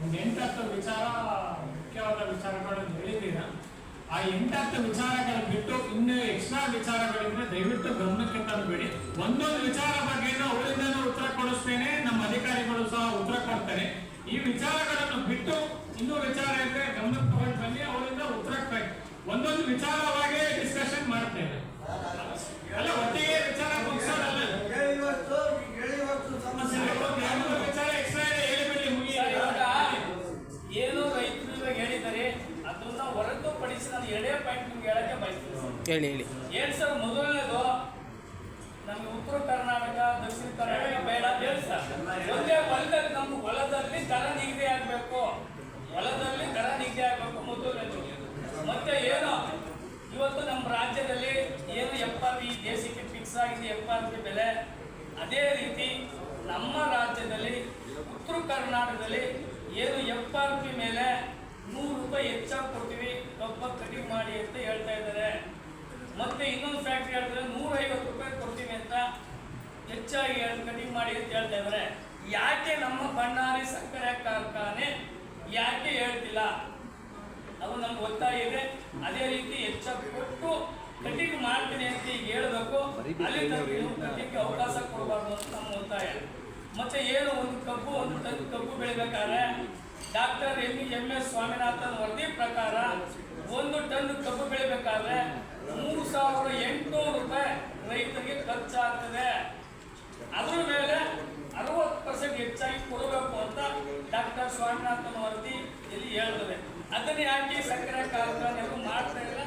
ಒಂದು ಎಂಟತ್ತು ವಿಚಾರ, ಮುಖ್ಯವಾದ ವಿಚಾರಗಳನ್ನು ಹೇಳಿದ್ದೀರಾ? ಆ ಎಂಟತ್ತು ವಿಚಾರಗಳ ಬಿಟ್ಟು ಇನ್ನು ಎಕ್ಸ್ಟ್ರಾ ವಿಚಾರಗಳಿದ್ರೆ ದಯವಿಟ್ಟು ಗಮನಕ್ಕೆ ತಂದ್ಬಿಡಿ ಒಂದೊಂದು ವಿಚಾರ ಬಗ್ಗೆ ಅವರಿಂದನೂ ಉತ್ತರ ಕೊಡಿಸ್ತೇನೆ, ನಮ್ಮ ಅಧಿಕಾರಿಗಳು ಸಹ ಉತ್ತರ ಕೊಡ್ತಾರೆ. ಈ ವಿಚಾರಗಳನ್ನು ಬಿಟ್ಟು ಇನ್ನೂ ವಿಚಾರ ಇದ್ರೆ ಗಮನಕ್ಕೆ ತಗೊಂಡು ಬನ್ನಿ, ಅವರಿಂದ ಉತ್ತರ ಒಂದೊಂದು ವಿಚಾರವಾಗಿ ಡಿಸ್ಕಷನ್ ಮಾಡ್ತೇವೆ ಅಲ್ಲ, ಒಟ್ಟಿಗೆ ಹೇಳಿ ಹೇಳಿ. ಏನ್ ಸರ್ ಮೊದಲನೇದು? ನಮ್ಗೆ ಉತ್ತರ ಕರ್ನಾಟಕ, ದಕ್ಷಿಣ ಕರ್ನಾಟಕ ಬೇಡ. ಹೇಳಿ ಸರ್ ಒಂದೇ ಹೊಲದಲ್ಲಿ ನಮ್ಮ ಹೊಲದಲ್ಲಿ ದರ ನಿಗದಿ ಆಗಬೇಕು. ಹೊಲದಲ್ಲಿ ದರ ನಿಗದಿ ಆಗಬೇಕು ಮೊದಲನೇದು. ಮತ್ತೆ ಏನು? ಇವತ್ತು ನಮ್ಮ ರಾಜ್ಯದಲ್ಲಿ ಏನು ಎಫ್ ಆರ್ ದೇಶಕ್ಕೆ ಫಿಕ್ಸ್ ಆಗಿದೆ ಎಫ್ ಆರ್ ಪಿ ಬೆಲೆ? ಅದೇ ರೀತಿ ನಮ್ಮ ರಾಜ್ಯದಲ್ಲಿ ಉತ್ತರ ಕರ್ನಾಟಕದಲ್ಲಿ ಏನು ಎಫ್ ಆರ್ ಮೇಲೆ ನೂರು ರೂಪಾಯಿ ಹೆಚ್ಚಾಗಿ ಕೊಡ್ತೀವಿ. ಕಬ್ಬ ಕಟಿಂಗ್ ಮಾಡಿ ಅಂತ ಹೇಳ್ತಾ ಇದ್ದಾರೆ. ಮತ್ತೆ ಇನ್ನೊಂದು ಫ್ಯಾಕ್ಟ್ರಿ ಹೇಳಿದ್ರೆ ನೂರೈವತ್ತು ರೂಪಾಯಿ ಕೊಡ್ತೀವಿ ಅಂತ ಹೆಚ್ಚಾಗಿ ಕಟಿಂಗ್ ಮಾಡಿ ಅಂತ ಹೇಳ್ತಾ ಇದ್ದಾರೆ ಯಾಕೆ ನಮ್ಮ ಬಣ್ಣಾರಿ ಸಕ್ಕರೆ ಕಾರ್ಖಾನೆ ಯಾಕೆ ಹೇಳ್ತಿಲ್ಲ? ಅದು ನಮ್ಗೆ ಗೊತ್ತಾ ಇದೆ ಅದೇ ರೀತಿ ಹೆಚ್ಚಾಗಿ ಕೊಟ್ಟು ಕಟಿಂಗ್ ಮಾಡ್ತೀನಿ ಅಂತ ಈಗ ಹೇಳಬೇಕು. ಅಲ್ಲಿ ಕಟಿಂಗ್ ಅವಕಾಶ ಕೊಡಬಾರ್ದು ಅಂತ ನಮ್ಮ ಒತ್ತಾಯ. ಮತ್ತೆ ಏನು ಒಂದು ಕಬ್ಬು ಒಂದು ಟನ್ ಕಬ್ಬು ಬೆಳಿಬೇಕಾದ್ರೆ doctor M M S Swaminathan ವರದಿ ಪ್ರಕಾರ ಒಂದು ಟನ್ ಕಬ್ಬು ಬೆಳಿಬೇಕಾದ್ರೆ ಮೂರು ಸಾವಿರದ ಎಂಟುನೂರು ರೂಪಾಯಿ ರೈತರಿಗೆ ಖರ್ಚಾಗ್ತದೆ ಅದ್ರ ಮೇಲೆ ಅರವತ್ತು ಪರ್ಸೆಂಟ್ ಹೆಚ್ಚಾಗಿ ಕೊಡಬೇಕು ಅಂತ ಡಾಕ್ಟರ್ ಸ್ವಾಮಿನಾಥನ್ ವರದಿ ಇಲ್ಲಿ ಹೇಳ್ತದೆ ಅದನ್ನ ಯಾಕೆ ಸಕ್ಕರೆ ಕಾರ್ಖಾನೆಯವರು ಮಾಡ್ತಾ ಇಲ್ಲ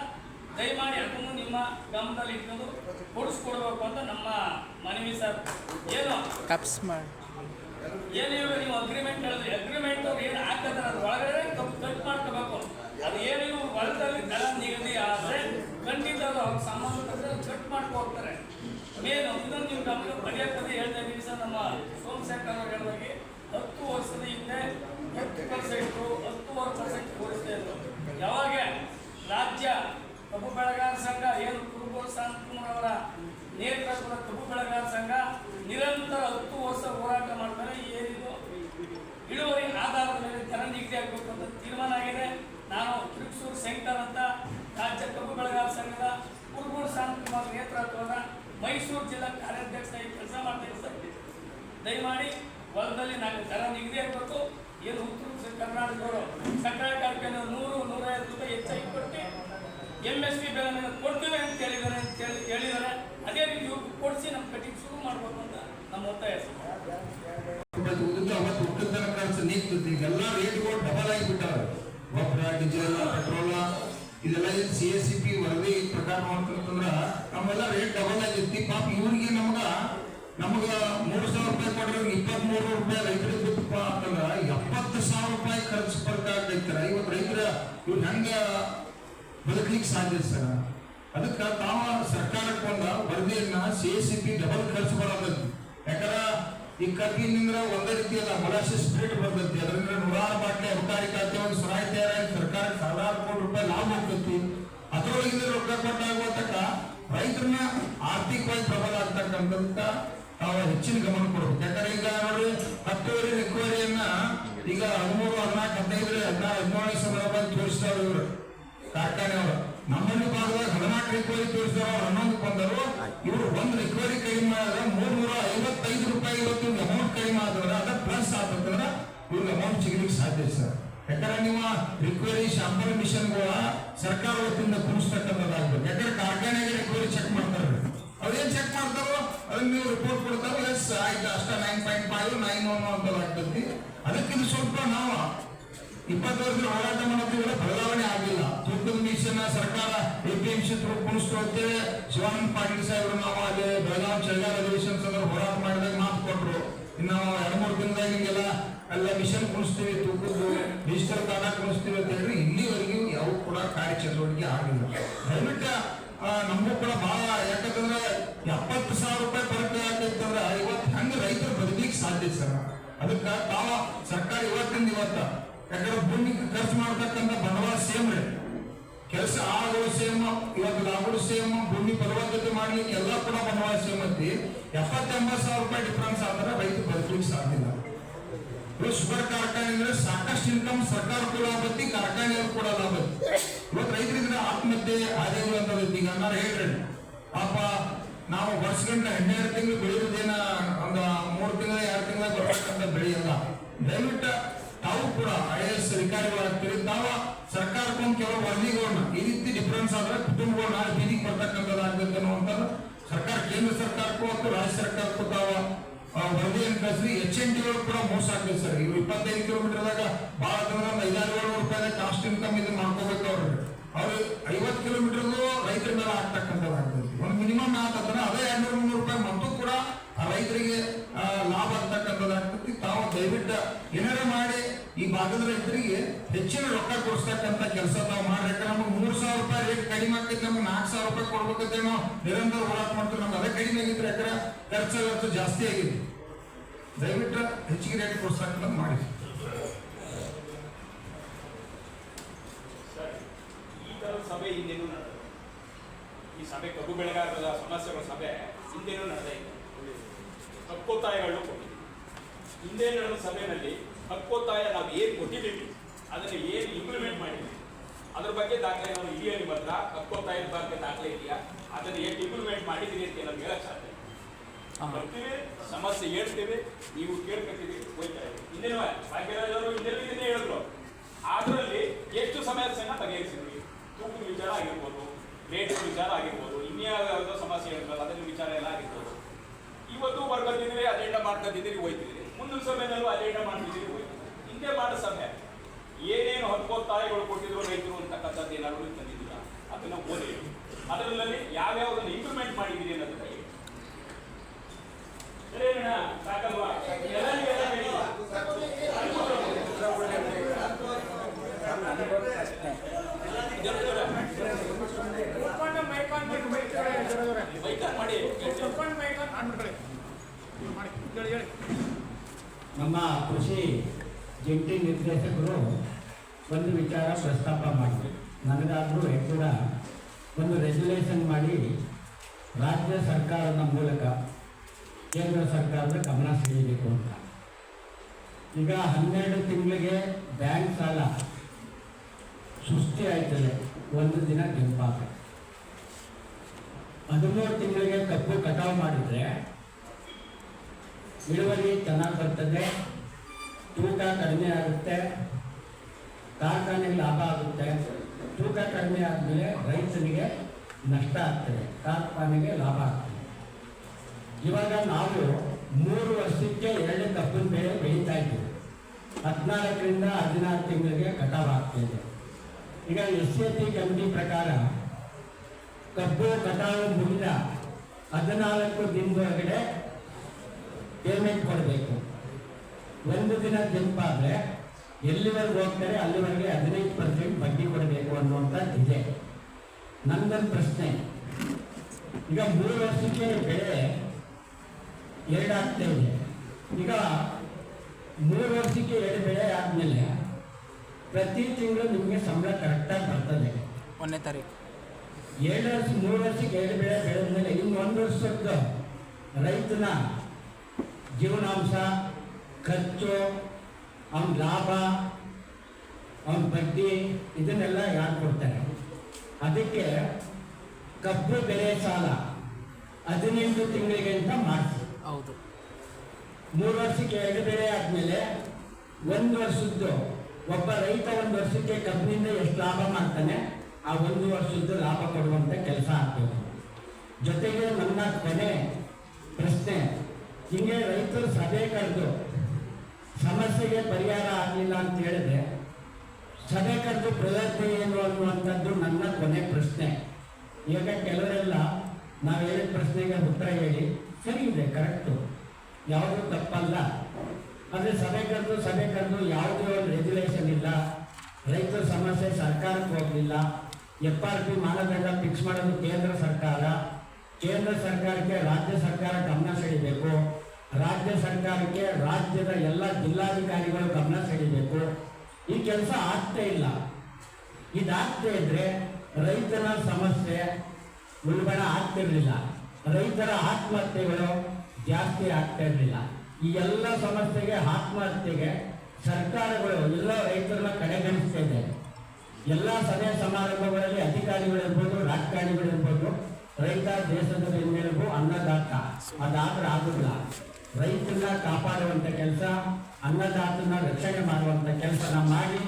ದಯಮಾಡಿ ಅದನ್ನು ನಿಮ್ಮ ಗಮನದಲ್ಲಿ ಇಟ್ಕೊಂಡು ಕೊಡಿಸ್ಕೊಡ್ಬೇಕು ಅಂತ ನಮ್ಮ ಮನವಿ ಸರ್. ಏನು? ಕಪ್ಸ್ ಮಾಡಿ. ಏನು ನೀವು ಅಗ್ರಿಮೆಂಟ್ ಹೇಳಿದ್ರಿ ಅಗ್ರಿಮೆಂಟ್ ಅವ್ರು ಏನು ಹಾಕಿದ್ರೆ ಅದ್ರ ಒಳಗಡೆ ಕಪ್ ಕಟ್ ಮಾಡ್ಕೋಬೇಕು. ಅದು ಏನು ಇವ್ರು ಹೊಲದಲ್ಲಿ ನೆಲ ನಿಗದಿ ಆದರೆ ಖಂಡಿತ ಅದು ಅವ್ರಿಗೆ ಸಂಬಂಧಪಟ್ಟ ಕಟ್ ಮಾಡ್ಕೊ ಹೋಗ್ತಾರೆ. ಮೇನು ಇದನ್ನು ನೀವು ಗಮನ ಪದೇ ಹೇಳ್ತಾ ಇದ್ದೀವಿ ಸರ್. ನಮ್ಮ ಸೋಮಶೇಖರ್ ಅವರು ಹೇಳಿದಾಗೆ ಹತ್ತು ವರ್ಷದ ಹಿಂದೆ ಹತ್ತು ಪರ್ಸೆಂಟು ಹತ್ತುವರೆ ಪರ್ಸೆಂಟ್ ಕೊಡಿಸ್ತಾ ಇದ್ರು. ಯಾವಾಗ? ರಾಜ್ಯ ಕಬ್ಬು ಬೆಳೆಗಾರ ಸಂಘ ಏನು ಅವರ ನೇತೃತ್ವದ ಕಬ್ಬು ಬೆಳೆಗಾರ ಸಂಘ ನಿರಂತರ ಹತ್ತು ವರ್ಷ ಹೋರಾಟ ಮಾಡ್ತಾರೆ. ಏನಿದು ಇಳುವರಿ ಆಧಾರದ ಮೇಲೆ ದರ ನಿಗದಿ ಆಗಬೇಕು ಅಂತ ತೀರ್ಮಾನ ಆಗಿದೆ. ನಾನು ತ್ರಿಕ್ಸೂರು ಸೆಂಟರ್ ಅಂತ ರಾಜ್ಯ ಕಬ್ಬು ಬೆಳೆಗಾರ ಸಂಘದ ಕುರುಬೋ ಶಾಂತಕುಮಾರ್ ನೇತೃತ್ವದ ಮೈಸೂರು ಜಿಲ್ಲಾ ಕಾರ್ಯಾಧ್ಯಕ್ಷರಾಗಿ ಕೆಲಸ ಮಾಡ್ತೇನೆ ಸರ್. ದಯಮಾಡಿ ಹೊಲದಲ್ಲಿ ನಾನು ದರ ನಿಗದಿ ಆಗಬೇಕು. ಏನು ಉತ್ತರ ಕರ್ನಾಟಕದವರು ಬೆಲೆ ಕೊಡ್ತೇವೆ ಅಂತ ಕೇಳಿದ್ದಾರೆ ಅಂತ ಕೇಳಿ ಅದೇ ರೀತಿ ಕೊಡಿಸಿ ನಮ್ಮ ಕಟಿಂಗ್ ಶುರು ಮಾಡಬೇಕು ಅಂತ ನಮ್ಮ ಒತ್ತಾಯ ರೇಟ್ಗಳು ಡಬಲ್ ಆಗಿಬಿಟ್ಟಾವೆ. ಗೊಬ್ಬರ, ಡೀಸೆಲ್ ಪೆಟ್ರೋಲ್ ಇದೆಲ್ಲ ಸಿ ಎಸ್ ಸಿ ಪಿ ವರದಿ ಪ್ರಕಾರ ನೋಡ್ತಂದ್ರ ನಮ್ಮೆಲ್ಲ ರೇಟ್ ಡಬಲ್ ಆಗಿರ್ತಿ ಪಾಪ ಇವ್ರಿಗೆ ನಮಗ ನಮಗ ಮೂರು ಸಾವಿರ ರೂಪಾಯಿ ಕೊಡ್ರಿ ಇಪ್ಪತ್ತ್ ರೂಪಾಯಿ ರೈತರಿಗೆ ಬಿತ್ತಪ್ಪ ಅಂತಂದ್ರ ಎಪ್ಪತ್ತು ಸಾವಿರ ರೂಪಾಯಿ ಖರ್ಚು ಬರ್ಕಾಗ್ತೈತರ ಇವತ್ತು ರೈತರ ಇವ್ರು ಹೆಂಗ ಬದುಕಲಿಕ್ಕೆ ಸಾಧ್ಯ ಸರ್. ಅದಕ್ಕೆ ತಾವ ಸರ್ಕಾರಕ್ಕೆ ಒಂದ ವರದಿಯನ್ನ C S C P double ಖರ್ಚು ಬರೋದಂತೆ ಯಾಕಂದ್ರ ಈ ಕಬ್ಬಿನಿಂದ ಒಂದೇ ರೀತಿಯಲ್ಲ ಮೊಲಾಸಿಸ್ ಸ್ಪ್ರೇಟ್ ಬರ್ತೈತಿ ಅದರಿಂದ ನೂರಾರು ಬಾಟ್ಲಿ ಅಬಕಾರಿ ಖಾತೆ ಒಂದು ಸರಾಯಿ ತಯಾರಾಗಿ ಸರ್ಕಾರಕ್ಕೆ ಸಾವಿರಾರು ಕೋಟಿ ರೂಪಾಯಿ ಲಾಭ ಹೋಗ್ತೈತಿ. ಅದರೊಳಗಿಂದ ರೊಕ್ಕ ಕೊಟ್ಟಾಗುವಂತಕ್ಕ ರೈತರನ್ನ ಆರ್ಥಿಕವಾಗಿ ಪ್ರಬಲ ಆಗ್ತಕ್ಕಂಥ ತಾವು ಹೆಚ್ಚಿನ ಗಮನ ಕೊಡ್ಬೇಕು. ಯಾಕಂದ್ರೆ ಈಗ ನೋಡಿ ಹತ್ತುವರೆ ರಿಕವರಿಯನ್ನ ಈಗ ಹದಿಮೂರು, ಹದಿನಾಲ್ಕು, ಹದಿನೈದು, ಹದಿನಾರು ಸಮಯ ಬಂದು ತೋರಿಸ್ತಾರೆ ಇವರು. ಕಾರ್ಖಾನೆಯವರು ನಮ್ಮಲ್ಲಿ ಭಾಗದಾಗ ಹದಿನಾಲ್ಕು ರಿಕವರಿ ತೋರಿಸಿದವರು ಹನ್ನೊಂದು ಬಂದರು ಇವರು ಒಂದು ರಿಕವರಿ ಕಡಿಮೆ ಮಾಡಿದ್ರೆ ಮೂರ್ ನೂರ ಐವತ್ತೈದು ರೂಪಾಯಿ ಇವತ್ತು ಅಮೌಂಟ್ ಕಡಿಮೆ ಆದ್ರೆ ಅದ ಪ್ಲಸ್ ಆಗ್ಬೇಕಂದ್ರೆ ಇವ್ರಿಗೆ ಅಮೌಂಟ್ ಸಿಗ್ಲಿಕ್ಕೆ ಸಾಧ್ಯ ಸರ್. ಯಾಕಂದ್ರೆ ನೀವು ರಿಕವರಿ ಶಾಂಪಲ್ ಮಿಷನ್ಗಳ ಸರ್ಕಾರ ವತಿಯಿಂದ ಕುಣಿಸ್ತಕ್ಕಂಥದ್ದಾಗ್ಬೇಕು ಯಾಕಂದ್ರೆ ಕಾರ್ಖಾನೆಗೆ ರಿಕವರಿ ಚೆಕ್ ಮಾಡ್ತಾರೆ. ಅವ್ರೇನ್ ಚೆಕ್ ಮಾಡ್ತಾರೋ? ಅದನ್ನ ನೀವು ರಿಪೋರ್ಟ್ ಕೊಡ್ತಾರೋ? ಎಸ್ ಆಯ್ತು, ಅಷ್ಟ. Nine point five nine one ಅಂತ ಆಗ್ತೈತಿ ಅದಕ್ಕಿಂತ ಸ್ವಲ್ಪ ನಾವು ಇಪ್ಪತ್ತು ವರ್ಷ ಹೋರಾಟ ಮಾಡೋದ್ರಿಂದ ಬದಲಾವಣೆ ಆಗಿಲ್ಲ. ತೂಕದ ಮೀಸನ್ನ ಸರ್ಕಾರ ಎಪಿಎಂಸಿ ಕುಣಿಸ್ತು ಅಂತೇಳಿ ಶಿವಾನಂದ ಪಾಟೀಲ್ ಸಾಹೇಬರು ನಾವು ಅಲ್ಲಿ ಬೆಳಗಾವಿ ಚಳಿಗಾಲ ಅಧಿವೇಶನ ಸಂದರ್ಭ ಹೋರಾಟ ಮಾಡಿದಾಗ ಮಾತು ಕೊಟ್ಟರು ಇನ್ನು ನಾವು ಎರಡು ಮೂರು ದಿನದಾಗ ಹಿಂಗೆಲ್ಲ ಎಲ್ಲ ಮಿಷನ್ ಕುಣಿಸ್ತೀವಿ, ತೂಕದ್ದು ಡಿಜಿಟಲ್ ಕಾರ್ಡ ಕುಣಿಸ್ತೀವಿ ಅಂತ ಹೇಳಿ ಇಲ್ಲಿವರೆಗೂ ಯಾವ ಕೂಡ ಕಾರ್ಯ ಕಾರ್ಯಚಟುವಟಿಕೆ ಆಗಿಲ್ಲ. ದಯವಿಟ್ಟು ನಮಗೂ ಕೂಡ ಬಹಳ ಯಾಕಂತಂದ್ರೆ ಎಪ್ಪತ್ತು ಸಾವಿರ ರೂಪಾಯಿ ಬರಕ್ಕೆ ಯಾಕಂತಂದ್ರೆ ಇವತ್ತು ಹೆಂಗೆ ರೈತರು ಬದುಕಲಿಕ್ಕೆ ಸಾಧ್ಯ ಸರ್? ಅದಕ್ಕೆ ತಾವ ಸರ್ಕಾರ ಇವತ್ತಿಂದ ಇವತ್ತ ಯಾಕಂದ್ರೆ ಭೂಮಿ ಖರ್ಚು ಮಾಡ್ತಕ್ಕಂಥ ಬಂಡವಾಳ ಸೇಮ್ ರೀ. ಆಳುಗಳು ಸೇಮ್ ಇವತ್ತು ಲಾಭಗಳು ಸೇಮ್ ಭೂಮಿ ಫಲವತ್ತತೆ ಮಾಡ್ಲಿಕ್ಕೆ ಎಲ್ಲ ಕೂಡ ಬಂಡವಾಳ ಸೇಮ್ ಐತಿ ಎಪ್ಪತ್ತೆಂಬತ್ತು ಸಾವಿರ ರೂಪಾಯಿ ಡಿಫ್ರೆನ್ಸ್ ಆದ್ರೆ ರೈತ ಬದುಕಲಿಕ್ಕೆ ಸಾಧ್ಯ ಇವತ್ತು ಶುಗರ್ ಕಾರ್ಖಾನೆ ಅಂದ್ರೆ ಸಾಕಷ್ಟು ಇನ್ಕಮ್ ಸರ್ಕಾರ ಕೂಡ ಬತ್ತಿ ಕಾರ್ಖಾನೆ ಕೂಡ ಲಾಭ ಐತಿ ಇವತ್ತು ರೈತರಿದ್ರೆ ಆತ್ಮಹತ್ಯೆ ಆದಾಯ ಅಂತ ಈಗ ಅನ್ನಾರ ಹೇಳ್ರಿ. ಪಾಪ ನಾವು ವರ್ಷಗಂಟ ಹನ್ನೆರಡು ತಿಂಗಳು ಬೆಳೆಯೋದೇನ ಒಂದು ಮೂರು ತಿಂಗಳ, ಎರಡು ತಿಂಗಳ ಬರ್ತಕ್ಕಂಥ ಬೆಳೆಯಲ್ಲ ದಯವಿಟ್ಟು ತಾವು ಕೂಡ ಐ ಎಸ್ ಅಧಿಕಾರಿಗಳಾಗ್ತೀರಿ. ತಾವು ಸರ್ಕಾರಕ್ಕೊಂದು ಕೆಲವು ವರದಿಗಳನ್ನ ಈ ರೀತಿ ಡಿಫರೆನ್ಸ್ ಆದ್ರೆ ಕುಟುಂಬಗಳು ನಾಳೆ ಬೀದಿಗೆ ಬರ್ತಕ್ಕಂಥದ್ದಾಗುತ್ತೆ ಅನ್ನುವಂಥದ್ದು ಸರ್ಕಾರ, ಕೇಂದ್ರ ಸರ್ಕಾರಕ್ಕೂ ಮತ್ತು ರಾಜ್ಯ ಸರ್ಕಾರಕ್ಕೂ ತಾವು ವರದಿಯನ್ನು ಕಳಿಸಿ. ಎಚ್ ಎನ್ ಟಿ ಕೂಡ ಮೋಸ ಆಗ್ತದೆ ಸರ್. ಇವ್ರು ಇಪ್ಪತ್ತೈದು ಕಿಲೋಮೀಟರ್ದಾಗ ಭಾಳ ಒಂದು ಐದಾರು ಏಳು ರೂಪಾಯಿ ಕಾಸ್ಟ್ ಇನ್ಕಮ್ ಇದನ್ನ ಮಾಡ್ಕೋಬೇಕು ಅವ್ರು. ಅವ್ರು ಐವತ್ತು ಕಿಲೋಮೀಟರ್ದು ರೈತರ ಮೇಲೆ ಆಗ್ತಕ್ಕಂಥದ್ದಾಗ್ತದೆ. ಒಂದು ಮಿನಿಮಮ್ ಆತಂದ್ರೆ ಅದೇ ಎರಡು ನೂರು ರೂಪಾಯಿ ಮತ್ತು ಕೂಡ ರೈತರಿಗೆ ಲಾಭ ಆಗ್ತಕ್ಕಂಥದ್ದಾಗ್ತದೆ ತಾವು ದಯವಿಟ್ಟು ಏನಾರ ಮಾಡಿ, ಈ ಭಾಗದ ರೈತರಿಗೆ ಹೆಚ್ಚಿನ ರೊಕ್ಕ ಕೊಡಿಸ್ತಕ್ಕಂಥ ಕೆಲಸ ತಾವು ಯಾಕಂದ್ರೆ ನಮಗೆ ಮೂರು ಸಾವಿರ ರೂಪಾಯಿ ರೇಟ್ ಕಡಿಮೆ ಆಗ್ತೈತೆ, ನಮ್ಗೆ ನಾಲ್ಕು ಸಾವಿರ ರೂಪಾಯಿ ಕೊಡ್ಬೇಕಂತ ನಾವು ನಿರಂತರ ಹೋರಾಟ ಮಾಡ್ತೀವಿ. ನಮ್ಗೆ ಅದೇ ಕಡಿಮೆ ಆಗಿದ್ರೆ ಯಾಕಂದ್ರೆ ಖರ್ಚು ಜಾಸ್ತಿ ಆಗಿದೆ. ದಯವಿಟ್ಟು ಹೆಚ್ಚಿಗೆ ರೇಟ್ ಕೊಡಿಸ್ತಕ್ಕಂಥ ಮಾಡಿ. ಸಭೆ ಹಿಂದೆನೂ ನಡೆದಿದೆ ಈ ಸಭೆ ಕಬ್ಬು ಬೆಳೆಗಾರರ ಸಮಸ್ಯೆಗಳ ಸಭೆ ಹಿಂದೆನೂ ನಡೆದೇ ಇದೆ ಹಕ್ಕೊತ್ತಾಯಗಳನ್ನು ಕೊಟ್ಟಿದ್ದೀವಿ. ಹಿಂದೆ ನಡೆದ ಸಭೆಯಲ್ಲಿ ಹಕ್ಕೊತ್ತಾಯ ನಾವು ಏನು ಕೊಟ್ಟಿದ್ದೀವಿ ಅದನ್ನು ಏನು ಇಂಪ್ಲಿಮೆಂಟ್ ಮಾಡಿದ್ದೀವಿ ಅದ್ರ ಬಗ್ಗೆ ದಾಖಲೆ ನಾವು ಇದೆಯಾ ನಿಮ್ಮ ಹತ್ರ ಹಕ್ಕೊತ್ತಾಯದ ಬಗ್ಗೆ ದಾಖಲೆ ಇದೆಯಾ? ಅದನ್ನು ಏನು ಇಂಪ್ಲಿಮೆಂಟ್ ಮಾಡಿದ್ದೀರಿ ಅಂತ ನಮ್ಗೆ ಹೇಳಕ್ ಸಾಧ್ಯ. ಬರ್ತೀವಿ ಸಮಸ್ಯೆ ಹೇಳ್ತೀವಿ ನೀವು ಕೇಳ್ಕೊತೀವಿ ಹೋಯ್ತಾ ಇದ್ದೀವಿ ಇನ್ನೇನು ಭಾಗ್ಯರಾಜ್ ಅವರು ಹಿಂದೆ ಇದನ್ನೇ ಹೇಳಿದ್ರು ಅದರಲ್ಲಿ ಎಷ್ಟು ಸಮಸ್ಯೆನ ಬಗೆಹರಿಸಿದ್ವಿ ತೂಕದ ವಿಚಾರ ಆಗಿರ್ಬೋದು ರೇಟ್ ವಿಚಾರ ಆಗಿರ್ಬೋದು ಇನ್ಯಾವುದೋ ಸಮಸ್ಯೆ ಹೇಳಿದ್ರಲ್ಲ ಅದನ್ನ ವಿಚಾರ ಎಲ್ಲ ಆಗಿರ್ಬೋದು ಇವತ್ತು ಬರ್ಕೊತಿದ್ದೀರಿ ಅಜೆಂಡ ಮಾಡ್ಕೊತಿದ್ದೀರಿ ಹೋಯ್ತಿದ್ದೀರಿ. ಮುಂದಿನ ಸಭೆನಲ್ಲೂ ಅಜೆಂಡ ಮಾಡ್ತಿದ್ದೀರಿ ಹೋಯ್ತಿದ್ದೀರಿ. ಹಿಂದೆ ಮಾಡೋ ಸಭೆ. ಏನೇನು ಹಕ್ಕೊತ್ತಾಯಗಳು ಕೊಟ್ಟಿದ್ರು ರೈತರು ಅಂತಕ್ಕಂಥದ್ದು ಏನಾದರೂ ತಂದಿದ್ದೀರಾ? ಅದನ್ನ ಓದಿ. ಅದರಲ್ಲಿ ಯಾವ್ಯಾವುದನ್ನು ಇಂಪ್ರೂವ್ಮೆಂಟ್ ಮಾಡಿದ್ದೀರಿ ಅನ್ನೋದು ಬಗ್ಗೆ. ಸರಿನಾ ಸಾಕಲ್ವಾ? ಹೇಳಿ. ಮಾಡಿ. ನಮ್ಮ ಕೃಷಿ ಜಂಟಿ ನಿರ್ದೇಶಕರು ಒಂದು ವಿಚಾರ ಪ್ರಸ್ತಾಪ ಮಾಡಿದರು. ನನಗಾದರೂ ಕೂಡ ಒಂದು ರೆಗ್ಯುಲೇಷನ್ ಮಾಡಿ ರಾಜ್ಯ ಸರ್ಕಾರದ ಮೂಲಕ ಕೇಂದ್ರ ಸರ್ಕಾರದ ಗಮನ ಸೆಳೆಯಬೇಕು ಅಂತ. ಈಗ ಹನ್ನೆರಡು ತಿಂಗಳಿಗೆ ಬ್ಯಾಂಕ್ ಸಾಲ ಸೃಷ್ಟಿ ಆಯ್ತದೆ. ಒಂದು ದಿನ ಕೆಂಪಾಗ ಹದಿಮೂರು ತಿಂಗಳಿಗೆ ಕಬ್ಬು ಕಟಾವು ಮಾಡಿದರೆ ಇಳುವರಿ ಚೆನ್ನಾಗಿ ಬರ್ತದೆ, ತೂಕ ಕಡಿಮೆ ಆಗುತ್ತೆ ಕಾರ್ಖಾನೆಗೆ ಲಾಭ ಆಗುತ್ತೆ. ತೂಕ ಕಡಿಮೆ ಆದಮೇಲೆ ರೈತನಿಗೆ ನಷ್ಟ ಆಗ್ತದೆ, ಕಾರ್ಖಾನೆಗೆ ಲಾಭ ಆಗ್ತದೆ. ಇವಾಗ ನಾವು ಮೂರು ವರ್ಷಕ್ಕೆ ಎರಡು ಕಬ್ಬಿನ ಬೆಳೆ ಬೆಳೀತಾ ಇದ್ದೀವಿ. ಹದಿನಾಲ್ಕರಿಂದ ಹದಿನಾರು ತಿಂಗಳಿಗೆ ಕಟಾವು ಆಗ್ತಿದೆ ಈಗ ಎಸ್ ಎ ಟಿ ಕಮಿಟಿ ಪ್ರಕಾರ ಕಬ್ಬು ಕಟಾವು ಮುಗಿದ ಹದಿನಾಲ್ಕು ದಿನದೊಳಗಡೆ ಪೇಮೆಂಟ್ ಕೊಡಬೇಕು. ಒಂದು ದಿನ ಕೆಂಪಾದ್ರೆ ಎಲ್ಲಿವರೆಗೆ ಹೋಗ್ತಾರೆ ಅಲ್ಲಿವರೆಗೆ ಹದಿನೈದು ಪರ್ಸೆಂಟ್ ಬಡ್ಡಿ ಕೊಡಬೇಕು ಅನ್ನುವಂಥದ್ದು ಇದೆ. ನಂದೊಂದು ಪ್ರಶ್ನೆ. ಈಗ ಮೂರು ವರ್ಷಕ್ಕೆ ಬೆಳೆ ಎರಡಾಗ್ತಾ ಇದೆ. ಈಗ ಮೂರು ವರ್ಷಕ್ಕೆ ಎರಡು ಬೆಳೆ ಆದಮೇಲೆ ಪ್ರತಿ ತಿಂಗಳು ನಿಮಗೆ ಸಂಬಳ ಕರೆಕ್ಟಾಗಿ ಬರ್ತದೆ. ಒಂದನೇ ತಾರೀಕು. ಎರಡು ವರ್ಷ ಮೂರು ವರ್ಷಕ್ಕೆ ಎರಡು ಬೆಳೆ ಬೆಳೆದ್ಮೇಲೆ ಇನ್ನು ಒಂದು ವರ್ಷದ್ದು ರೈತನ ಜೀವನಾಂಶ ಖರ್ಚು ಅವನ ಲಾಭ ಅವನ ಬಡ್ಡಿ ಇದನ್ನೆಲ್ಲ ಯಾರು ಕೊಡ್ತಾರೆ? ಅದಕ್ಕೆ ಕಬ್ಬು ಬೆಳೆ ಸಾಲ ಹದಿನೆಂಟು ತಿಂಗಳಿಗೆ ಅಂತ ಮಾಡಿಸಿ ಹೌದು. ಮೂರು ವರ್ಷಕ್ಕೆ ಎರಡು ಬೆಳೆ ಆದಮೇಲೆ ಒಂದು ವರ್ಷದ್ದು ಒಬ್ಬ ರೈತ ಒಂದು ವರ್ಷಕ್ಕೆ ಕಬ್ಬಿನಿಂದ ಎಷ್ಟು ಲಾಭ ಮಾಡ್ತಾನೆ ಆ ಒಂದು ವರ್ಷದ್ದು ಲಾಭ ಕೊಡುವಂತ ಕೆಲಸ ಆಗ್ತದೆ. ಜೊತೆಗೆ ನನ್ನ ಕೊನೆ ಪ್ರಶ್ನೆ ಹಿಂಗೆ ರೈತರು ಸಭೆ ಕರೆದು ಸಮಸ್ಯೆಗೆ ಪರಿಹಾರ ಆಗಲಿಲ್ಲ ಅಂತ ಹೇಳಿದ್ರೆ ಸಭೆ ಕರೆದು ಪ್ರಯತ್ನ ಏನು ಅನ್ನುವಂಥದ್ದು ನನ್ನ ಕೊನೆ ಪ್ರಶ್ನೆ. ಈಗ ಕೆಲವರೆಲ್ಲ ನಾವು ಹೇಳಿದ ಪ್ರಶ್ನೆಗೆ ಉತ್ತರ ಹೇಳಿ ಸರಿ ಇದೆ ಕರೆಕ್ಟು ಯಾವುದೂ ತಪ್ಪಲ್ಲ. ಆದರೆ ಸಭೆ ಕರೆದು ಸಭೆ ಕರೆದು ಯಾವುದೇ ರೆಗ್ಯುಲೇಷನ್ ಇಲ್ಲ. ರೈತರ ಸಮಸ್ಯೆ ಸರ್ಕಾರಕ್ಕೆ ಹೋಗಲಿಲ್ಲ. ಎಫ್ ಆರ್ ಪಿ ಮಾನದಂಡ ಫಿಕ್ಸ್ ಮಾಡೋದು ಕೇಂದ್ರ ಸರ್ಕಾರ. ಕೇಂದ್ರ ಸರ್ಕಾರಕ್ಕೆ ರಾಜ್ಯ ಸರ್ಕಾರ ಗಮನ ಸೆಳಿಬೇಕು. ರಾಜ್ಯ ಸರ್ಕಾರಕ್ಕೆ ರಾಜ್ಯದ ಎಲ್ಲ ಜಿಲ್ಲಾಧಿಕಾರಿಗಳು ಗಮನ ಸೆಳಿಬೇಕು. ಈ ಕೆಲಸ ಆಗ್ತಾ ಇಲ್ಲ. ಇದಾಗ್ತಾ ಇದ್ರೆ ರೈತರ ಸಮಸ್ಯೆ ಉಲ್ಬಣ ಆಗ್ತಿರ್ಲಿಲ್ಲ. ರೈತರ ಆತ್ಮಹತ್ಯೆಗಳು ಜಾಸ್ತಿ ಆಗ್ತಾ ಇರಲಿಲ್ಲ. ಈ ಎಲ್ಲ ಸಮಸ್ಯೆಗೆ ಆತ್ಮಹತ್ಯೆಗೆ ಸರ್ಕಾರಗಳು ಎಲ್ಲ ರೈತರನ್ನ ಕಡೆಗಣಿಸ್ತಾ ಇದೆ ಎಲ್ಲ ಸಭೆ ಸಮಾರಂಭಗಳಲ್ಲಿ ಅಧಿಕಾರಿಗಳಿರ್ಬೋದು, ರಾಜಕಾರಣಿಗಳಿರ್ಬೋದು, ರೈತ ದೇಶದ ಬೆನ್ನೆಲುಬು ಅನ್ನದಾತ. ಅದಾದ್ರೆ ಆಗುದಿಲ್ಲ. ರೈತನ ಕಾಪಾಡುವಂತ ಕೆಲಸ ಅನ್ನದಾತನ ರಕ್ಷಣೆ ಮಾಡುವಂತ ಕೆಲಸನ ಮಾಡಿ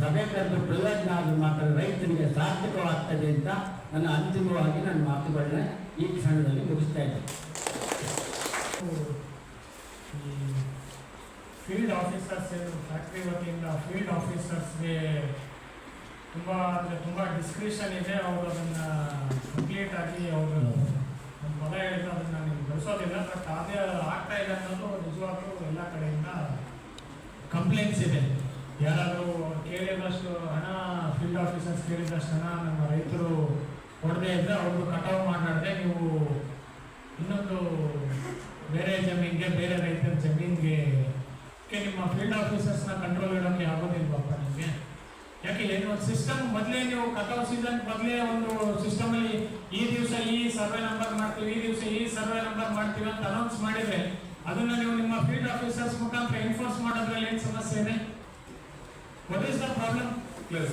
ಸಭೆ ಕರೆದು ಪ್ರಯೋಜನ ಆದ್ರೂ ಮಾತ್ರ ರೈತನಿಗೆ ಸಾರ್ಥಕವಾಗ್ತದೆ ಅಂತ ನನ್ನ ಅಂತಿಮವಾಗಿ ನನ್ನ ಮಾತುಗಳನ್ನ ಈ ಕ್ಷಣದಲ್ಲಿ ಮುಗಿಸ್ತಾ ಇದ್ದೆ. ಫೀಲ್ಡ್ ಆಫೀಸರ್ಸ್ ಫ್ಯಾಕ್ಟ್ರಿ ವತಿಯಿಂದ ಫೀಲ್ಡ್ ಆಫೀಸರ್ಸ್ಗೆ ತುಂಬ, ಅಂದರೆ ತುಂಬ ಡಿಸ್ಕ್ರಿಷನ್ ಇದೆ. ಅವರು ಅದನ್ನು ಕಂಪ್ಲೀಟ್ ಆಗಿ ಅವರು ಒಂದು ಹೇಳ್ತಾ ಅದನ್ನು ನೀವು ಬೆಳೆಸೋದಿಲ್ಲ ಬಟ್ ಅದೇ ಆಗ್ತಾ ಇಲ್ಲ ಅನ್ನೋದು ನಿಜವಾಗ್ಲೂ ಎಲ್ಲ ಕಡೆಯಿಂದ ಕಂಪ್ಲೇಂಟ್ಸ್ ಇದೆ. ಯಾರಾದರೂ ಕೇಳಿದಷ್ಟು ಹಣ ಫೀಲ್ಡ್ ಆಫೀಸರ್ಸ್ ಕೇಳಿದಷ್ಟು ಹಣ ನಮ್ಮ ರೈತರು ಕೊಡದೇ ಇದ್ದರೆ ಅವ್ರದ್ದು ಕಟಾವು ಮಾಡಾಡದೆ ನೀವು ಇನ್ನೊಂದು ಬೇರೆ ಜಮೀನಿಗೆ, ಬೇರೆ ರೈತರ ಜಮೀನಿಗೆ ನಿಮ್ಮ ಫೀಲ್ಡ್ ಆಫೀಸರ್ಸ್ನ ಕಂಟ್ರೋಲ್ ಇಡೋಕ್ಕೆ ಆಗೋದಿಲ್ವಪ್ಪ ನಿಮಗೆ? ಯಾಕೆ, ಏನು ಸಿಸ್ಟಮ್ ಮೊದಲೇ ನೀವು ಕಟಾವು ಸೀಸನ್ ಮೊದಲೇ ಒಂದು ಸಿಸ್ಟಮಲ್ಲಿ ಈ ಈ ಸರ್ವೆ ನಂಬರ್ ಮಾಡ್ತೀವಿ ಈ ದಿವಸ ಈ ಸರ್ವೆ ನಂಬರ್ ಮಾಡ್ತೀವಿ ಅಂತ ಅನೌನ್ಸ್ ಮಾಡಿದ್ರೆ ಅದನ್ನ ನೀವು ನಿಮ್ಮ ಫೀಲ್ಡ್ ಆಫೀಸರ್ಸ್ ಮುಖಾಂತರ ಎನ್ಫೋರ್ಸ್ ಮಾಡೋದ್ರಲ್ಲಿ ಏನು ಸಮಸ್ಯೆ ಇದೆ? ವಾಟ್ ಇಸ್ ದ ಪ್ರಾಬ್ಲಮ್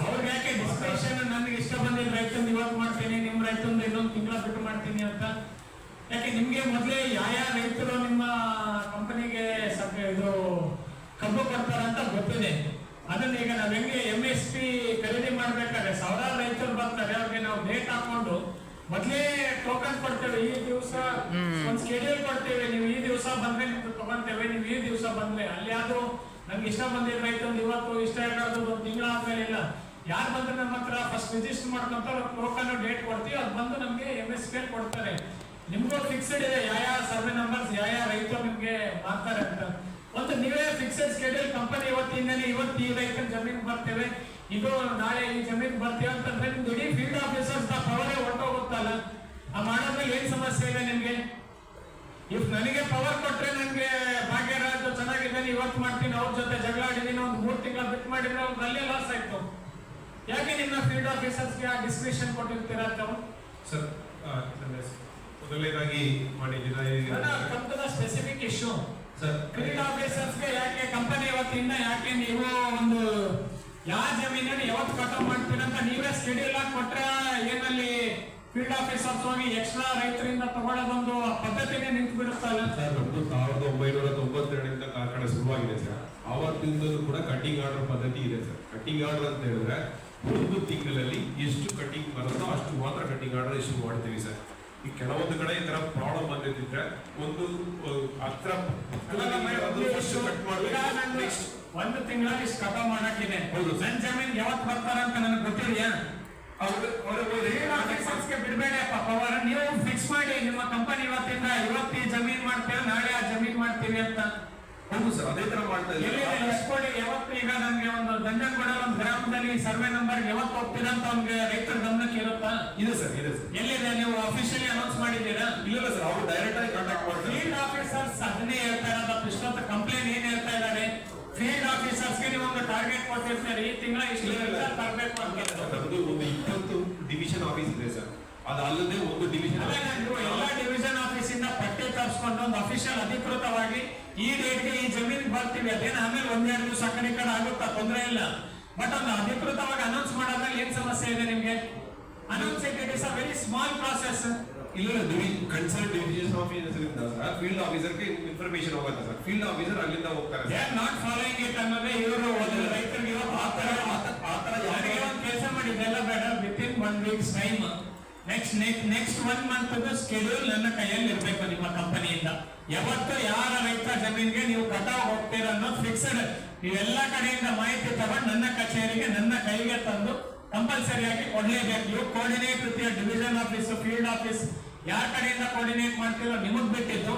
ಅವ್ರಿಗೆ ಯಾಕೆ ಡಿಸ್ಕ್ರಿಪ್ಷನ್ ನನಗೆ ಇಷ್ಟ ಬಂದಿಲ್ಲ ರೈತಂದು ಇವತ್ತು ಮಾಡ್ತೀನಿ ನಿಮ್ಮ ರೈತಂದು ಇನ್ನೊಂದು ತಿಂಗಳ ಬಿಟ್ಟು ಮಾಡ್ತೀನಿ ಅಂತ? ಯಾಕೆ ನಿಮ್ಗೆ ಮೊದಲೇ ಯಾವ ಯಾವ ರೈತರು ನಿಮ್ಮ ಕಂಪನಿಗೆ ಇದು ಕಬ್ಬು ಕೊಡ್ತಾರೆ ಅಂತ ಗೊತ್ತಿದೆ. ಅದನ್ನ ಈಗ ನಾವ್ ಹೆಂಗೆ ಎಂ ಎಸ್ ಪಿ ಖರೀದಿ ಮಾಡ್ಬೇಕಾದ್ರೆ ಸಾವಿರಾರು ರೈತರು ಬರ್ತಾರೆ ಅವ್ರಿಗೆ ನಾವು ಡೇಟ್ ಹಾಕೊಂಡು ಮೊದಲೇ ಟೋಕನ್ ಕೊಡ್ತೇವೆ ಈ ದಿವಸ ಒಂದು ಸ್ಕೆಡ್ಯೂಲ್ ಕೊಡ್ತೇವೆ ನೀವು ಈ ದಿವಸ ಬಂದ್ರೆ ನಿಮ್ದು ತಗೊಂತೇವೆ ನೀವು ಈ ದಿವಸ ಬಂದ್ರೆ. ಅಲ್ಲಿ ಯಾರು ನಮ್ಗೆ ಇಷ್ಟ ಬಂದಿದ್ರೆ ಆಯ್ತು ಒಂದು ಇವತ್ತು ಇಷ್ಟ ಇರೋದು ಒಂದು ತಿಂಗಳ ಆದ್ಮೇಲೆ ಇಲ್ಲ. ಯಾರು ಬಂದ್ರೆ ನಮ್ಮ ಹತ್ರ ಫಸ್ಟ್ ರಿಜಿಸ್ಟರ್ ಮಾಡ್ಕೊಂತಾರೆ ಟೋಕನ್ ಡೇಟ್ ಕೊಡ್ತೀವಿ ಅದು ಬಂದು ನಮಗೆ ಎಂ ಎಸ್ ಪಿ ಕೊಡ್ತಾರೆ. ನಿಮ್ಗೂ ಫಿಕ್ಸ್ಡ್ ಇದೆ ಯಾವ ಯಾವ ಸರ್ವೆ ನಂಬರ್ಸ್ ಯಾವ ಯಾವ ರೈತರು ನಿಮ್ಗೆ ಮಾಡ್ತಾರೆ ಅಂತ. ಒಂದು ನೀವೇ ಫಿಕ್ಸೆಡ್ ಸ್ಕೆಡ್ಯೂಲ್ ಕಂಪನಿ ಇವತ್ತಿಂದನೇ ಇವತ್ತು ಈ ರೈತನ ಜಮೀನ್ ಬರ್ತೇವೆ ಇದು ನಾಳೆ ಈ ಜಮೀನು ಬರ್ತೇವೆ ಅಂತಂದ್ರೆ ನಿಮ್ದು ಇಡೀ ಫೀಲ್ಡ್ ಆಫೀಸರ್ಸ್ ಪವರೇ ಹೊರಟೋಗುತ್ತಲ್ಲ. ಆ ಮಾಡೋದ್ರಲ್ಲಿ ಏನ್ ಸಮಸ್ಯೆ ಇದೆ ನಿಮ್ಗೆ? ಇಫ್ ನನಗೆ ಪವರ್ ಕೊಟ್ರೆ ನನಗೆ ಭಾಗ್ಯರಾಜ್ ಚೆನ್ನಾಗಿದ್ದಾನೆ ಇವತ್ತು ಮಾಡ್ತೀನಿ ಅವ್ರ ಜೊತೆ ಜಗಳ ಆಡಿದ್ದೀನಿ ಒಂದು ಮೂರು ತಿಂಗಳ ಬಿಟ್ ಮಾಡಿದ್ರೆ ಅವ್ರ ಅಲ್ಲೇ ಲಾಸ್ ಆಯ್ತು. ಯಾಕೆ ನಿಮ್ಮ ಫೀಲ್ಡ್ ಆಫೀಸರ್ಸ್ಗೆ ಆ ಡಿಸ್ಕ್ರಿಪ್ಷನ್ ಕೊಟ್ಟಿರ್ತೀರಾ ತಾವು ಸರ್. ಮೊದಲನೇದಾಗಿ ಮಾಡಿದ್ದೀರಾ ಕಂಪದ ಸ್ಪೆಸಿಫಿಕ್ ಇಶ್ಯೂ ಸರ್ ಫೀಲ್ಡ್ ಆಫೀಸರ್ಸ್ಗೆ ಯಾಕೆ ಕಂಪನಿ ಇವತ್ತಿಂದ ಯಾಕೆ ನೀವು ಒಂದು ಯಾವ ಜಮೀನನ್ನು ಯಾವತ್ತು ಕಟಾವ್ ಮಾಡ್ತೀರ ಅಂತ ನೀವೇ ಸ್ಕೆಡ್ಯೂಲ್ ಆಗಿ ಕೊಟ್ರೆ ಏನಲ್ಲಿ ಫೀಲ್ಡ್ ಆಫೀಸರ್ಸ್ ಹೋಗಿ ಎಕ್ಸ್ಟ್ರಾ ರೈತರಿಂದ ತಗೊಳ್ಳೋದೊಂದು ಪದ್ಧತಿನೇ ನಿಂತು ಬಿಡುತ್ತಲ್ಲ ಸರ್ ನಮ್ದು ಸಾವಿರದ ಒಂಬೈನೂರ ತೊಂಬತ್ತೆರಡರಿಂದ ಕಾರ್ಖಾನೆ ಶುರುವಾಗಿದೆ ಸರ್. ಅವತ್ತಿಂದಲೂ ಕೂಡ ಕಟ್ಟಿಂಗ್ ಆರ್ಡರ್ ಪದ್ಧತಿ ಇದೆ ಸರ್. ಕಟ್ಟಿಂಗ್ ಆರ್ಡರ್ ಅಂತ ಹೇಳಿದ್ರೆ ಒಂದು ತಿಂಗಳಲ್ಲಿ ಎಷ್ಟು ಕಟ್ಟಿಂಗ್ ಬರುತ್ತೋ ಅಷ್ಟು ಮಾತ್ರ ಕಟ್ಟಿಂಗ್ ಆರ್ಡರ್ ಇಶ್ಯೂ ಮಾಡ್ತೀವಿ ಸರ್. ಈ ಕೆಲವೊಂದು ಕಡೆ ಈ ತರ ಪ್ರಾಬ್ಲಮ್ ಬಂದಿದ್ರೆ ಒಂದು ಹತ್ರ ಕಟ್ ಮಾಡಬೇಕು. ಒಂದು ತಿಂಗಳಲ್ಲಿ ಇಷ್ಟು ಕಟಾವ್ ಮಾಡಕ್ಕಿದೆ. ಹೌದು. ನನ್ ಜಮೀನ್ ಯಾವತ್ತು ಬರ್ತಾರ ಅಂತ ನನಗೆ ಗೊತ್ತಿದೆಯಾ ಅವ್ರು ಆಫೀಸರ್ಸ್ಗೆ ಬಿಡಬೇಡಪ್ಪ ಪವರ್ ನೀವು ಫಿಕ್ಸ್ ಮಾಡಿ ನಿಮ್ಮ ಕಂಪನಿ ಇವತ್ತಿಂದ ಇವತ್ತು ಈ ಜಮೀನ್ ಮಾಡ್ತೇವೆ ನಾಳೆ ಆ ಜಮೀನ್ ಮಾಡ್ತೀವಿ ಅಂತ. ಹೌದು ಸರ್ ಅದೇ ತರ ಮಾಡ್ತಾ ಎಲ್ಲಿದೆ ಇದ್ದಾರೆ ಲಿಸ್ಟ್ ಕೊಡಿ? ಯಾವತ್ತು ಈಗ ನಮ್ಗೆ ಒಂದು ದಂಜನಗೂಡ ಒಂದು ಗ್ರಾಮದಲ್ಲಿ ಸರ್ವೆ ನಂಬರ್ ಯಾವತ್ತು ಹೋಗ್ತೀರಾ ಅಂತ ಅವ್ನಿಗೆ ರೈತರ ಗಮನಕ್ಕೆ ಇರುತ್ತಾ? ಇದೆ ಸರ್ ಇದೆ ಸರ್. ಎಲ್ಲಿದೆ? ನೀವು ಅಫಿಷಿಯಲಿ ಅನೌನ್ಸ್ ಮಾಡಿದ್ದೀರಾ? ಇಲ್ಲ ಸರ್ ಅವರು ಡೈರೆಕ್ಟ್ ಆಗಿ ಕಾಂಟ್ಯಾಕ್ಟ್ ಮಾಡ್ತಾರೆ. ಆಫೀಸರ್ಸ್ ಅದನ್ನೇ ಹೇಳ್ತಾ ಇರೋದು ಇಷ್ಟೊತ್ತು ಕಂಪ್ಲೇಂಟ್ ಏನ್ ಹೇಳ್ತಾ ಇದ್ದಾರೆ ಫೀಲ್ಡ್ ಆಫೀಸರ್ಸ್ಗೆ ನೀವು ಕೊಟ್ಟಿರ್ತೀರಿ ಈ ತಿಂಗಳ ಇಷ್ಟು ರೈತ ತರಬೇಕು ಅಂತ ನಮ್ದು ಒಂದು ಇಪ್ಪತ್ತು ಡಿವಿಷನ್ ಆಫೀಸ್ ಇದೆ ಸರ್. ಅದು ಅಲ್ಲದೆ ಒಂದು ಡಿವಿಷನ್ ಎಲ್ಲ ಡಿವಿಷನ್ ಆಫೀಸ್ ಇಂದ ಪಟ್ಟಿ ತರಿಸ್ಕೊಂಡು ಒಂದು ಅಫಿಷಿಯಲ್ ಅಧಿಕೃತವಾಗಿ ಈ ಡೇಟ್ಗೆ ಈ ಜಮೀನ್ ಬರ್ತೀವಿ. ಅದೇನು ಆಮೇಲೆ ಒಂದೆರಡು ದಿವಸ ಆ ಕಡೆ ಕಡೆ ಆಗುತ್ತಾ? ತೊಂದರೆ ಇಲ್ಲ. ಬಟ್ ಒಂದು ಅಧಿಕೃತವಾಗಿ ಅನೌನ್ಸ್ ಮಾಡೋದ್ರಲ್ಲಿ ಏನ್ ಸಮಸ್ಯೆ ಇದೆ ನಿಮ್ಗೆ? Announce it is a very small process ಇಲ್ಲ ಕನ್ಸರ್ಟ್ ಡಿವಿಷನ್ ಆಫೀಸರ್ ಇಂದ ಸರ್ ಫೀಲ್ಡ್ ಆಫೀಸರ್ಗೆ ಇನ್ಫಾರ್ಮೇಶನ್ ಹೋಗುತ್ತೆ ಸರ್. ಫೀಲ್ಡ್ ಆಫೀಸರ್ ಅಲ್ಲಿಂದ ಹೋಗ್ತಾರೆ they are not following it ಅನ್ನೋದೇ ಇವರು ರೈತರಿಗೆ ಆ ತರ ಆ ತರ ಯಾರಿಗೆ ಒಂದು ಕೆಲಸ ಮಾಡಿದ್ದೆಲ್ಲ ಬೇಡ. Within one weeks time next next next one month schedule ನನ್ನ ಕೈಯಲ್ಲಿ ಇರಬೇಕು ನಿಮ್ಮ ಕಂಪನಿಯಿಂದ ಯಾವತ್ತು ಯಾರ ರೈತ ಜಮೀನ್ಗೆ ನೀವು ಕಟಾವ್ ಹೋಗ್ತೀರ ಅನ್ನೋದು ಫಿಕ್ಸ್ಡ್ ನೀವೆಲ್ಲ ಕಡೆಯಿಂದ ಮಾಹಿತಿ ತಗೊಂಡು ನನ್ನ ಕಚೇರಿಗೆ ನನ್ನ ಕೈಗೆ ತಂದು ಕಂಪಲ್ಸರಿ ಆಗಿ ಕೊಡಲೇಬೇಕು ನೀವು coordinate with division office field office ಯಾರ ಕಡೆಯಿಂದ ಕೋಆರ್ಡಿನೇಟ್ ಮಾಡ್ತೀರೋ ನಿಮಗ್ ಬೇಕಿತ್ತು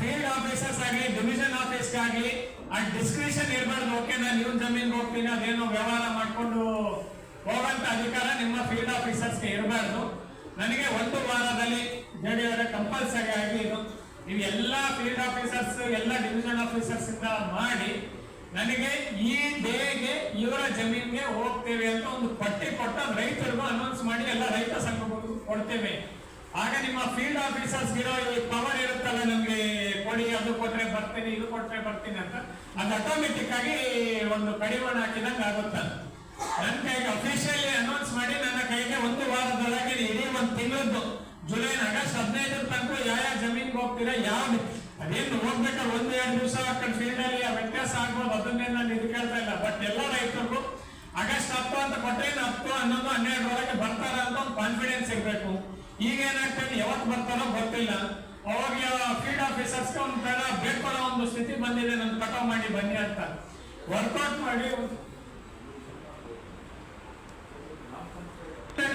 ಫೀಲ್ಡ್ ಆಫೀಸರ್ಸ್ ಆಗಲಿ ಡಿವಿಷನ್ ಆಫೀಸ್ ಆಗಲಿ, ಆ ಡಿಸ್ಕ್ರಿಪ್ಷನ್ ಇರಬಾರ್ದು. ಓಕೆ ನಾನು ನಿಮ್ಮ ಜಮೀನ್ ಹೋಗ್ತೀನಿ, ಅದೇನೋ ವ್ಯವಹಾರ ಮಾಡ್ಕೊಂಡು ಹೋಗಂತ ಅಧಿಕಾರ ನಿಮ್ಮ ಫೀಲ್ಡ್ ಆಫೀಸರ್ಸ್ಗೆ ಇರಬಾರ್ದು. ನನಗೆ ಒಂದು ವಾರದಲ್ಲಿ ಜಡಿಯವರ ಕಂಪಲ್ಸರಿ ಆಗಿ ಇದು. ನೀವು ಎಲ್ಲ ಫೀಲ್ಡ್ ಆಫೀಸರ್ಸ್ ಎಲ್ಲ ಡಿವಿಷನ್ ಆಫೀಸರ್ಸ್ ಇಂದ ಮಾಡಿ ನನಗೆ ಈ ದೇಹಗೆ ಇವರ ಜಮೀನ್ಗೆ ಹೋಗ್ತೇವೆ ಅಂತ ಒಂದು ಪಟ್ಟಿ ಕೊಟ್ಟ ರೈತರಿಗೂ ಅನೌನ್ಸ್ ಮಾಡಿ ಎಲ್ಲ ರೈತ ಸಂಘಗಳು ಕೊಡ್ತೇವೆ. ಆಗ ನಿಮ್ಮ ಫೀಲ್ಡ್ ಆಫೀಸರ್ಸ್ ಇರೋ ಈ ಪವರ್ ಇರುತ್ತಲ್ಲ ನಮ್ಗೆ, ಕೊಡಿ, ಅದು ಕೊಟ್ರೆ ಬರ್ತೀನಿ, ಇದು ಕೊಟ್ರೆ ಬರ್ತೀನಿ ಅಂತ, ಅದು ಆಟೋಮೆಟಿಕ್ ಆಗಿ ಒಂದು ಕಡಿವಾಣ ಹಾಕಿದಂಗೆ ಆಗುತ್ತೆ? ನನ್ನ ಕೈಗೆ ಅಫಿಷಿಯಲಿ ಅನೌನ್ಸ್ ಮಾಡಿ ನನ್ನ ಕೈಗೆ ಒಂದು ವಾರದೊಳಗೆ ಇಡೀ ಒಂದು ತಿಂಗಳದ್ದು, ಜುಲೈ, ಆಗಸ್ಟ್ ಹದಿನೈದರ ತನಕ ಯಾವ ಯಾವ ಜಮೀನ್ಗೆ ಹೋಗ್ತೀರಾ, ಯಾವ ಅದೇನು ಓದ್ಬೇಕಾದ್ರೆ ಒಂದು ಎರಡು ದಿವಸ ಆ ಕಡೆ ಫೀಲ್ಡ್ ಅಲ್ಲಿ ವ್ಯತ್ಯಾಸ ಆಗ್ಬೋದು ಅದನ್ನೇ ನಾನು ಇದು ಕೇಳ್ತಾ ಇಲ್ಲ. ಬಟ್ ಎಲ್ಲ ರೈತರಿಗೂ ಆಗಸ್ಟ್ ಹತ್ತು ಅಂತ ಕೊಟ್ಟರೆ ಹತ್ತು, ಹನ್ನೊಂದು ಹನ್ನೆರಡರೊಳಗೆ ಬರ್ತಾರ ಅಂತ ಒಂದು ಕಾನ್ಫಿಡೆನ್ಸ್ ಇರಬೇಕು. ಈಗ ಏನಾಗ್ತದೆ ಯಾವತ್ತು ಬರ್ತಾರೋ ಗೊತ್ತಿಲ್ಲ. ಅವಾಗ ಫೀಲ್ಡ್ ಆಫೀಸರ್ಸ್ಗೆ ಒಂದು ತರ ಬೇಡ್ಕೊಳ್ಳೋ ಒಂದು ಸ್ಥಿತಿ ಬಂದಿದೆ, ನನ್ನ ಕಟಾವ್ ಮಾಡಿ ಬನ್ನಿ ಅಂತ. ವರ್ಕೌಟ್ ಮಾಡಿ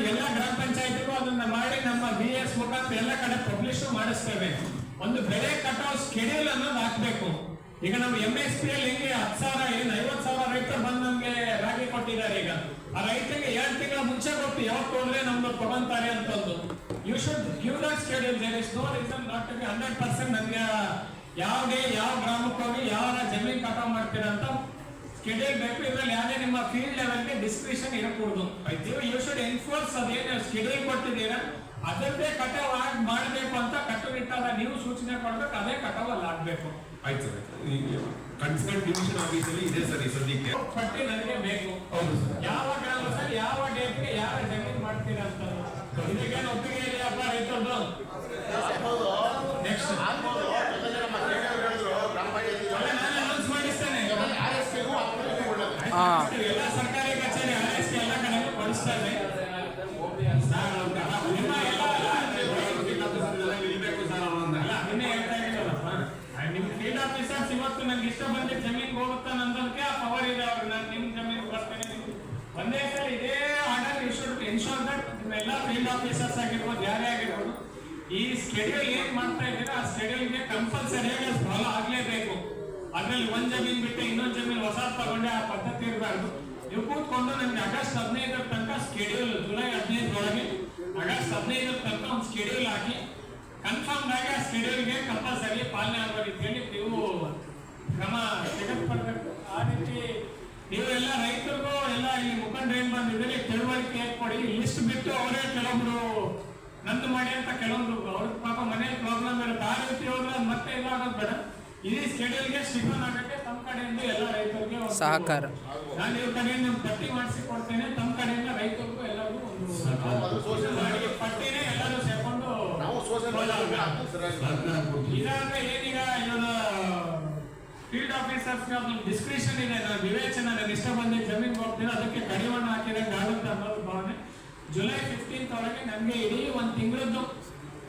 ಎಲ್ಲ ಗ್ರಾಮ ಪಂಚಾಯತಿಗೂ ಅದನ್ನ ಮಾಡಿ ನಮ್ಮ ಬಿ ಎಸ್ ಮುಖಾಂತರ ಎಲ್ಲ ಕಡೆ ಪಬ್ಲಿಷ್ ಮಾಡಿಸ್ತೇವೆ. ಒಂದು ಬೆಳೆ ಕಟಾವ್ ಸ್ಕೆಡ್ಯೂಲ್ ಅನ್ನೋದು ಹಾಕ್ಬೇಕು. ಈಗ ನಮ್ಮ ಎಂ ಎಸ್ ಪಿ ಅಲ್ಲಿ ಹೆಂಗೆ ಹತ್ತು ಸಾವಿರ ಏನು ಐವತ್ತು ಸಾವಿರ ರೈತರು ಬಂದು ನಮ್ಗೆ ರಾಗಿ ಕೊಟ್ಟಿದ್ದಾರೆ ಈಗ. ಆ ರೈತರಿಗೆ ಎರಡು ತಿಂಗಳ ಮುಂಚೆ ಕೊಟ್ಟು ಯಾವ ಹೋದ್ರೆ ನಮ್ದು ತಗೊಂತಾರೆ ಅಂತಂದು. You should give that schedule there is no reason not to be hundred percent ನಮಗೆ ಯಾವುದೇ, ಯಾವ ಗ್ರಾಮಕ್ಕೆ ಯಾವ ಜಮೀನ್ ಕಟಾವ್ ಮಾಡ್ತೀರಾ ಅಂತ ಸ್ಕೆಡ್ಯೂಲ್ ಬೇಕು. ಇದ್ರಲ್ಲಿ ಯಾವುದೇ ನಿಮ್ಮ ಫೀಲ್ಡ್ ಲೆವೆಲ್ಗೆ ಡಿಸ್ಕ್ರಿಷನ್ ಇರಕೂಡದು. ಯು ಶುಡ್ ಎನ್ಫೋರ್ಸ್ ಅದೇನು ಸ್ಕೆಡ್ಯೂಲ್ ಕೊಟ್ಟಿದ್ದೀರಾ? ಅದರದ್ದೇ ಕಟಾವ್ ಆಗಿ ಮಾಡಬೇಕು ಅಂತ ಕಟ್ಟುನಿಟ್ಟಾದ ನೀವು ಸೂಚನೆ ಕೊಡ್ಬೇಕು ಅದೇ ಕಟಾವ್ ಅಲ್ಲಿ ಆಗ್ಬೇಕು. ಆಯ್ತು ಸರ್. ಕನ್ಸರ್ನ್ ಡಿವಿಷನ್ ಆಫೀಸಲ್ಲಿ ಇದೆ ಸರ್ ಈ ಸದ್ಯಕ್ಕೆ. ಪಟ್ಟಿ ನನಗೆ ಬೇಕು. ಹೌದು ಸರ್. ಯಾವ ಗ್ರಾಮ ಸರ್ ಯಾವ ಡೇಟ್ಗೆ ಯಾವ ಜಮೀನ್ ಮಾಡ್ತೀರಾ ಅಂತ ಇದಕ್ಕೇನು ಒಪ್ಪಿಗೆ ಇದೆಯಪ್ಪ ರೈತರದ್ದು ನೆಕ್ಸ್ಟ್ ನಾನು ಅನೌನ್ಸ್ ಮಾಡಿಸ್ತೇನೆ ಎಲ್ಲ ಸರ್ಕಾರಿ ಕಚೇರಿ ಆರ್ ಎಸ್ ಎಲ್ಲ ಕಡೆಗೂ ಕೊಡಿಸ್ತಾರೆ ನಿಮ್ಮ ಎಲ್ಲ ಇರ್ಬೇಕು ಸರ್ ಅವರನ್ನ ಅಲ್ಲ ನಿನ್ನೆ ಹೇಳ್ತಾ ಇದ್ದೀರಲ್ಲಪ್ಪ ನಿಮ್ ಫೀಲ್ಡ್ ಆಫೀಸರ್ಸ್ ಇವತ್ತು ನಂಗೆ ಇಷ್ಟ ಬಂದಿದ್ದ ಜಮೀನ್ ಹೋಗುತ್ತಾ ನಂದಕ್ಕೆ ಆ ಪವರ್ ಇದೆ ಅವ್ರು ನಾನು ನಿಮ್ ಜಮೀನ್ ಬರ್ತೇನೆ ನಿಮ್- ಒಂದೇ ಸಲ ಇದೇ order you should ensure that ಎಲ್ಲ ಫೀಲ್ಡ್ ಆಫೀಸರ್ಸ್ ಆಗಿರ್ಬೋದು ಯಾರೇ ಆಗಿರ್ಬೋದು ಈ ಸ್ಕೆಡ್ಯೂಲ್ ಏನ್ ಮಾಡ್ತಾ ಇದ್ದೀರಾ? ಆ ಸ್ಕೆಡ್ಯೂಲ್ಗೆ ಕಂಪಲ್ಸರಿಯಾಗಿ ಫಾಲೋ ಆಗ್ಲೇಬೇಕು. ಅದ್ರಲ್ಲಿ ಒಂದ್ ಜಮೀನ್ ಬಿಟ್ಟು ಇನ್ನೊಂದ್ ಜಮೀನ್ ಹೊಸ ತಗೊಂಡೆ ಆ ಪದ್ಧತಿ ಇರಬಾರ್ದು. ನೀವು ಕೂತ್ಕೊಂಡು ನಿಮ್ಗೆ ಆಗಸ್ಟ್ ಹದಿನೈದರ ತನಕ ಸ್ಕೆಡ್ಯೂಲ್ ಜುಲೈ ಹದಿನೈದರೊಳಗೆ ಆಗಸ್ಟ್ ಹದಿನೈದರ ತನಕ ಒಂದು ಸ್ಕೆಡ್ಯೂಲ್ ಹಾಕಿ ಕನ್ಫರ್ಮ್ ಆಗಿ ಆ ಸ್ಕೆಡ್ಯೂಲ್ಗೆ ಕಂಪಲ್ಸರಿ ಪಾಲನೆ ಆಗೋ ರೀತಿಯಲ್ಲಿ ನೀವು ಕ್ರಮ ತೆಗೆದುಕೊಳ್ಬೇಕು. ಆ ರೀತಿ ನೀವು ಎಲ್ಲ ರೈತರಿಗೂ ಎಲ್ಲ ಈ ಮುಖಂಡ ಏನ್ ಬಂದಿದ್ದೀರಿ, ತಿಳುವಳಿಕೆ ಕೊಡಿ ಲಿಸ್ಟ್ ಬಿಟ್ಟು ಅವರೇ ಕೆಲವೊಬ್ರು ನಂದು ಮಾಡಿ ಅಂತ ಕೆಲವೊಂದು ಅವ್ರ ಪಾಪ ಮನೇಲಿ ಪ್ರಾಬ್ಲಮ್ ಇರುತ್ತೆ. ಆ ರೀತಿ ಹೋದ್ರೆ ಮತ್ತೆ ಇದಾಗೋದು ಬೇಡ. ಇಡೀ ಸ್ಕೆಡ್ಯೂಲ್ಗೆ ಸ್ಟಿಫನ್ ಆಗಕ್ಕೆ ತಮ್ಮ ಕಡೆಯಿಂದ ಎಲ್ಲ ರೈತರಿಗೆ ಒಂದು- ಸಹಕಾರ. ನಾನು ಇವ್ರ ಕಡೆಯಿಂದ ಪಟ್ಟಿ ಮಾಡಿಸಿ ಕೊಡ್ತೇನೆ. ತಮ್ಮ ಕಡೆಯಿಂದ ರೈತರಿಗೂ ಎಲ್ಲರಿಗೂ ಒಂದು ಮಾಡಿ ಪಟ್ಟಿನೇ ಎಲ್ಲರೂ ಸೇರ್ಕೊಂಡು ಇದಾದ್ರೆ ಏನೀಗ ಇವರ ಫೀಲ್ಡ್ ಆಫೀಸರ್ಸ್ ಡಿಸ್ಕ್ರಿಷನ್ ಇದೆ. ವಿವೇಚನೆ ಇಷ್ಟ ಬಂದಿದ್ದ ಜಮೀನ್ ಹೋಗ್ತೀರಾ ಅದಕ್ಕೆ ಕಡಿವಾಣ ಹಾಕಿದಂಗೆ ಆಗುತ್ತೆ ಅನ್ನೋದು ಭಾವನೆ. ಜುಲೈ ಫಿಫ್ಟೀನ್ತ್ ಒಳಗೆ ನಮಗೆ ಇಡೀ ಒಂದು ತಿಂಗಳದ್ದು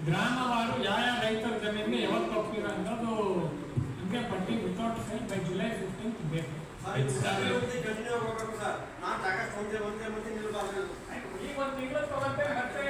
ಗ್ರಾಮವಾರು ಯಾವ ಯಾವ ರೈತರ ಜಮೀನಿಗೆ ಯಾವತ್ತು ಹೋಗ್ತೀರ ಅನ್ನೋದು ನಮಗೆ ಪಟ್ಟಿ without sale by July fifteenth ಬೇಕು. ಈ ಒಂದು ತಿಂಗಳು ತಗೊಂಡ್ರೆ ಮತ್ತೆ